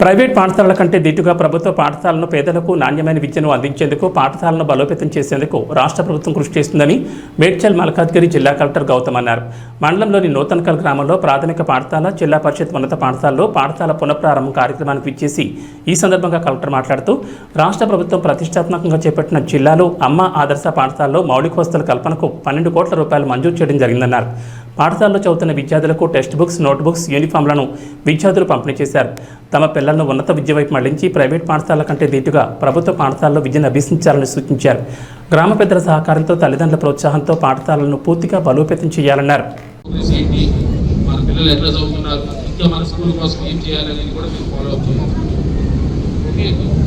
Private పాఠశాలల కంటే దిట్టుగా ప్రభుత్వ పాఠశాలను పేదలకు నాణ్యమైన విద్యను అందించేందుకు పాఠశాలను బలోపేతం చేసేందుకు రాష్ట్ర ప్రభుత్వం కృషి చేస్తుందని మేడ్చల్ మల్కాజ్గిరి జిల్లా కలెక్టర్ గౌతమ్ అన్నారు. మండలంలోని నూతన్కల్ గ్రామంలో ప్రాథమిక పాఠశాల జిల్లా పరిషత్ ఉన్నత పాఠశాలలో పాఠశాల పునఃప్రారంభం కార్యక్రమానికి విచ్చేసి ఈ సందర్భంగా కలెక్టర్ మాట్లాడుతూ రాష్ట్ర ప్రభుత్వం ప్రతిష్టాత్మకంగా చేపట్టిన జిల్లాలో అమ్మ ఆదర్శ పాఠశాలలో మౌలిక వసతుల కల్పనకు పన్నెండు కోట్ల రూపాయలు మంజూరు చేయడం జరిగిందన్నారు. పాఠశాలలో చదువుతున్న విద్యార్థులకు టెక్స్ట్ బుక్స్ నోట్బుక్స్ యూనిఫామ్లను విద్యార్థులు పంపిణీ చేశారు. తమ పిల్లలను ఉన్నత విద్య వైపు మళ్ళించి ప్రైవేట్ పాఠశాలల కంటే దీటుగా ప్రభుత్వ పాఠశాలలో విద్యను అభ్యసించాలని సూచించారు. గ్రామ పెద్దల సహకారంతో తల్లిదండ్రుల ప్రోత్సాహంతో పాఠశాలలను పూర్తిగా బలోపేతం చేయాలన్నారు.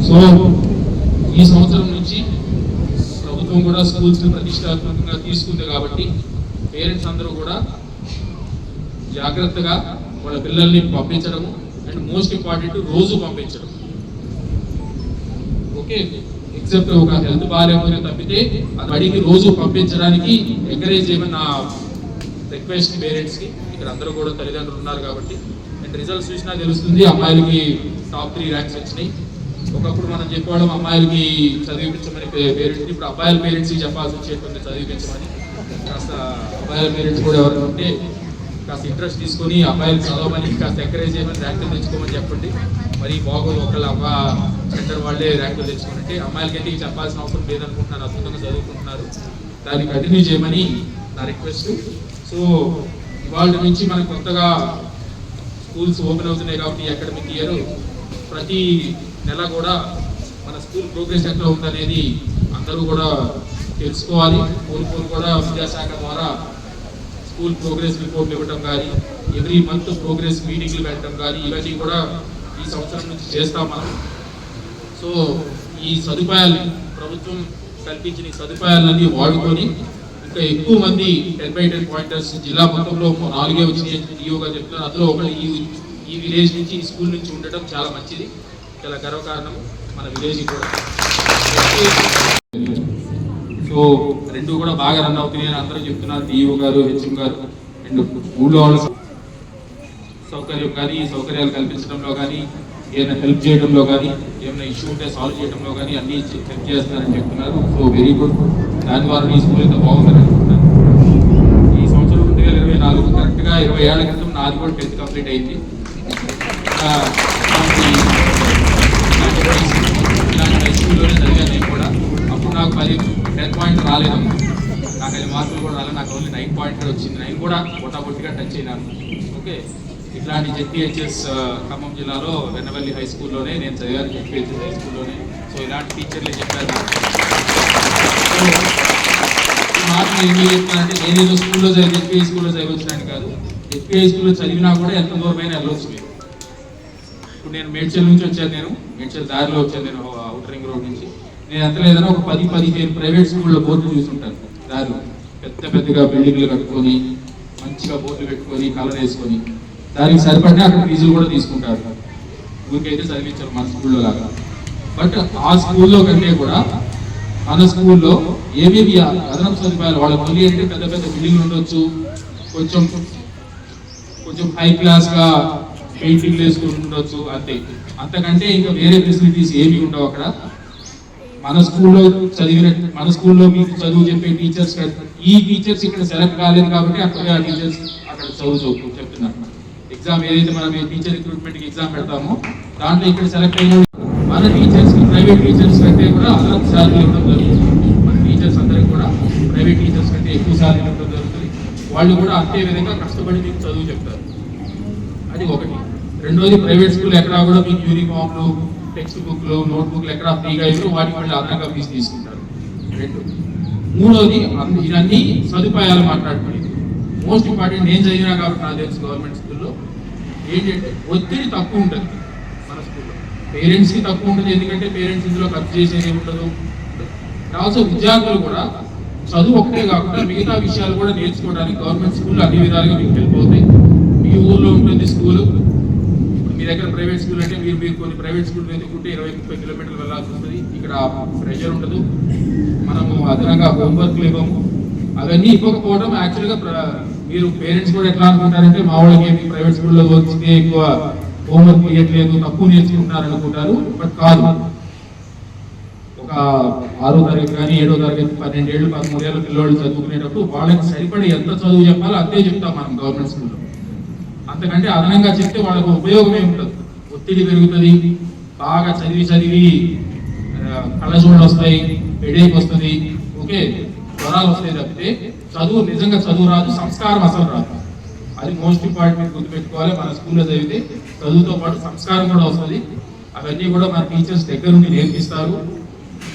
సో ఈ సంవత్సరం నుంచి ప్రభుత్వం కూడా స్కూల్స్ని ప్రతిష్టాత్మకంగా తీసుకుంది కాబట్టి పేరెంట్స్ అందరూ కూడా జాగ్రత్తగా వాళ్ళ పిల్లల్ని పంపించడము అండ్ మోస్ట్ ఇంపార్టెంట్ రోజు పంపించడం. ఓకే ఎక్సెప్ట్ ఒక హెల్త్ బాగాలేమని తప్పితే అది అడిగి రోజు పంపించడానికి ఎంకరేజ్ చేయమని నా రిక్వెస్ట్ పేరెంట్స్కి. ఇక్కడ అందరూ కూడా తల్లిదండ్రులు ఉన్నారు కాబట్టి. అండ్ రిజల్ట్స్ చూసినా తెలుస్తుంది అమ్మాయిలకి టాప్ త్రీ ర్యాంక్స్ వచ్చినాయి. ఒకప్పుడు మనం చెప్పేవాళ్ళం అమ్మాయిలకి చదివించమని పేరెంట్స్. ఇప్పుడు అబ్బాయిల పేరెంట్స్కి చెప్పాల్సి వచ్చేటువంటి చదివించమని కాస్త అబ్బాయిల పేరెంట్స్ కూడా ఎవరైనా ఉంటే కాస్త ఇంట్రెస్ట్ తీసుకొని అబ్బాయిలు చదవమని కాస్త ఎంకరేజ్ చేయమని ర్యాంకులు తెచ్చుకోమని చెప్పండి. మరి బాగోదు ఒకళ్ళ అమ్మ సెంటర్ వాళ్ళే ర్యాంకులు తెచ్చుకుంటే అమ్మాయిలకి చెప్పాల్సిన అవసరం లేదనుకుంటున్నాను అద్భుతంగా చదువుకుంటున్నారు. దాన్ని కంటిన్యూ చేయమని నా రిక్వెస్ట్ సో ఇవాళ నుంచి మనకు కొత్తగా స్కూల్స్ ఓపెన్ అవుతున్నాయి కాబట్టి అకాడమిక్ ఇయర్ ప్రతి నెల కూడా మన స్కూల్ ప్రోగ్రెస్ ఎట్లా ఉందనేది అందరూ కూడా తెలుసుకోవాలి. కోరుకోరు కూడా విద్యాశాఖ ద్వారా స్కూల్ ప్రోగ్రెస్ రిపోర్ట్లు ఇవ్వడం కానీ ఎవ్రీ మంత్ ప్రోగ్రెస్ మీటింగ్లు పెట్టడం కానీ ఇవన్నీ కూడా ఈ సంవత్సరం నుంచి చేస్తాం మనం. సో ఈ సదుపాయాలు ప్రభుత్వం కల్పించిన ఈ సదుపాయాలన్నీ వాడుకొని ఇంకా ఎక్కువ మంది టెన్ బై టెన్ పాయింటర్స్ జిల్లా మొత్తంలో నాలుగే వచ్చినాయి డిఓగా చెప్తున్నారు. అందులో ఒకటి ఈ ఈ విలేజ్ నుంచి ఈ స్కూల్ నుంచి ఉండటం చాలా మంచిది. చాలా గర్వకారణం మన విలేజ్ కూడా. ఓ రెండు కూడా బాగా రన్ అవుతున్నాయి అని అందరూ చెప్తున్నారు. డిఓ గారు హెచ్ఎం గారు అండ్ ఊళ్ళో వాళ్ళ సౌకర్యం కానీ సౌకర్యాలు కల్పించడంలో కానీ ఏదైనా హెల్ప్ చేయడంలో కానీ ఏమైనా ఇష్యూ ఉంటే సాల్వ్ చేయడంలో కానీ అన్ని హెల్ప్ చేస్తున్నారని చెప్తున్నారు. సో వెరీ గుడ్ దాని ద్వారా ఈ స్కూల్ అయితే బాగుందని అనుకుంటున్నాను. ఈ సంవత్సరం రెండు వేల ఇరవై నాలుగు కరెక్ట్గా ఇరవై ఏళ్ళ క్రితం నాది కూడా టెన్త్ కంప్లీట్ అయింది. ఇలాంటి ఇలాంటి హై స్కూల్లోనే చదివాను నేను కూడా. అప్పుడు నాకు పది టెన్ పాయింట్ రాలేదు. నాకు అది మార్కులు కూడా రాలేదు. నాకు ఓన్లీ నైన్ పాయింట్ వచ్చింది. నైన్ కూడా పొట్టాపొట్టిగా టచ్ అయినాను. ఓకే. ఇట్లాంటి జెడ్పిహెచ్ఎస్ ఖమ్మం జిల్లాలో వెన్నవల్లి హై స్కూల్లోనే నేను చదివాను జెడ్పిహెచ్ఎస్ హై స్కూల్లోనే. సో ఇలాంటి టీచర్లే చెప్పారు. మార్కులు ఏం చెప్తానంటే నేను ఏదో స్కూల్లో చదివి జెడ్పిహెచ్ స్కూల్లో చదివచ్చాను కాదు. జెడ్పిహెచ్ స్కూల్లో చదివినా కూడా ఎంత దూరమైన వెళ్ళొచ్చు మీరు. ఇప్పుడు నేను మేడ్చల్ నుంచి వచ్చాను నేను. మేడ్చల్ దారిలో వచ్చాను నేను అవుటర్ రింగ్ రోడ్ నుంచి. నేను ఎంత లేదన్నా ఒక పది పదిహేను ప్రైవేట్ స్కూల్లో బోర్డులు చూసుంటాను. దారు పెద్ద పెద్దగా బిల్డింగ్లు కట్టుకొని మంచిగా బోర్డులు పెట్టుకొని కలర్ వేసుకొని. దానికి సరిపడిన అక్కడ ఫీజులు కూడా తీసుకుంటారు. ఊరికైతే చదివించారు మన స్కూల్లో లాగా. బట్ ఆ స్కూల్లో కంటే కూడా మన స్కూల్లో ఏమేమి అదనపు సదుపాయాలు వాళ్ళ మళ్ళీ అంటే పెద్ద పెద్ద బిల్డింగ్లు ఉండొచ్చు. కొంచెం కొంచెం హై క్లాస్గా పెయింటింగ్లు పెయింటింగ్ అంతే. అంతకంటే ఇంకా వేరే ఫెసిలిటీస్ ఏమి ఉండవు అక్కడ. మన స్కూల్లో చదివిన మన స్కూల్లో మీకు చదువు చెప్పే టీచర్స్ ఈ టీచర్స్ ఇక్కడ సెలెక్ట్ కాలేదు కాబట్టి అక్కడ ఆ టీచర్స్ అక్కడ చదువు చదువు చెప్తున్నారు. ఎగ్జామ్ ఏదైతే మనం టీచర్ రిక్రూట్మెంట్కి ఎగ్జామ్ పెడతామో దాంట్లో ఇక్కడ సెలెక్ట్ అయిన మన టీచర్స్ ప్రైవేట్ టీచర్స్ కంటే కూడా అదనపు శాలరీ ఇవ్వడం జరుగుతుంది. మన టీచర్స్ అందరికి కూడా ప్రైవేట్ టీచర్స్ కంటే ఎక్కువ శాలరీ ఇవ్వడం జరుగుతుంది. వాళ్ళు కూడా అంతే విధంగా కష్టపడి మీకు చదువు చెప్తారు. అది ఒకటి. రెండోది ప్రైవేట్ స్కూల్ ఎక్కడా కూడా మీకు యూనిఫామ్లు టెక్స్ట్ బుక్లు నోట్బుక్లు ఎక్కడ ఫ్రీగా ఇవ్వరు వాటికి మళ్ళీ అదనంగా ఫీజు తీసుకుంటారు. రెండు. మూడోది ఇవన్నీ సదుపాయాలు మాట్లాడుకుని మోస్ట్ ఇంపార్టెంట్ నేను చదివినా కాబట్టి నాకు తెలుసు గవర్నమెంట్ స్కూల్లో ఏంటంటే ఒత్తిడి తక్కువ ఉంటుంది మన స్కూల్లో. పేరెంట్స్కి తక్కువ ఉంటుంది ఎందుకంటే పేరెంట్స్ ఇందులో ఖర్చు చేసేది ఉండదు ఆల్సో విద్యార్థులు కూడా చదువు ఒకటే కాకుండా మిగతా విషయాలు కూడా నేర్చుకోవడానికి గవర్నమెంట్ స్కూల్ అన్ని విధాలుగా మీకు వెళ్ళిపోతాయి మీ ఊర్లో ఉంటుంది స్కూలు దగ్గర ప్రైవేట్ స్కూల్ అంటే మీరు మీరు కొన్ని ప్రైవేట్ స్కూల్ వెతుకుంటే ఇరవై ముప్పై కిలోమీటర్లు వెళ్ళాల్సి ఉంటుంది. ఇక్కడ ప్రెషర్ ఉండదు. మనము అదనంగా హోంవర్క్లు ఇవ్వము అవన్నీ ఇవ్వకపోవడం యాక్చువల్గా మీరు పేరెంట్స్ కూడా ఎట్లా అనుకుంటారంటే మా వాళ్ళకి ఏమి ప్రైవేట్ స్కూల్లో వచ్చితే ఎక్కువ హోంవర్క్ ఇవ్వట్లేదు తక్కువ నేర్చుకుంటున్నారు అనుకుంటారు. బట్ కాదు. ఒక ఆరో తరగతి కానీ ఏడో తరగతి పన్నెండేళ్ళు పదమూడేళ్ళ పిల్లోళ్ళు చదువుకునేటప్పుడు వాళ్ళకి సరిపడి ఎంత చదువు చెప్పాలో అంతే చెప్తాం మనం గవర్నమెంట్ స్కూల్లో అంతకంటే అదనంగా చెప్తే వాళ్ళకు ఉపయోగమే ఉంటుంది ఒత్తిడి పెరుగుతుంది బాగా చదివి చదివి కళ్ళజోళ్ళు వస్తాయి హెడేక్ వస్తుంది ఓకే జ్వరాలు వస్తాయి తప్పితే చదువు నిజంగా చదువు రాదు సంస్కారం అసలు రాదు. అది మోస్ట్ ఇంపార్టెంట్ గుర్తుపెట్టుకోవాలి మన స్కూల్లో చదివితే చదువుతో పాటు సంస్కారం కూడా వస్తుంది. అవన్నీ కూడా మన టీచర్స్ దగ్గర నుండి నేర్పిస్తారు.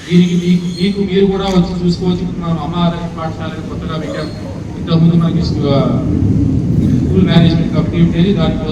దీనికి మీకు మీకు మీరు కూడా వచ్చి చూసుకోవచ్చు. మనం అమ్మ ఆరోగ్య పాఠశాలని కొత్తగా పెట్టాం. ఇంతకుముందు మనకి స్కూల్ మేనేజ్మెంట్ కమిటీ ఉండేది దానికి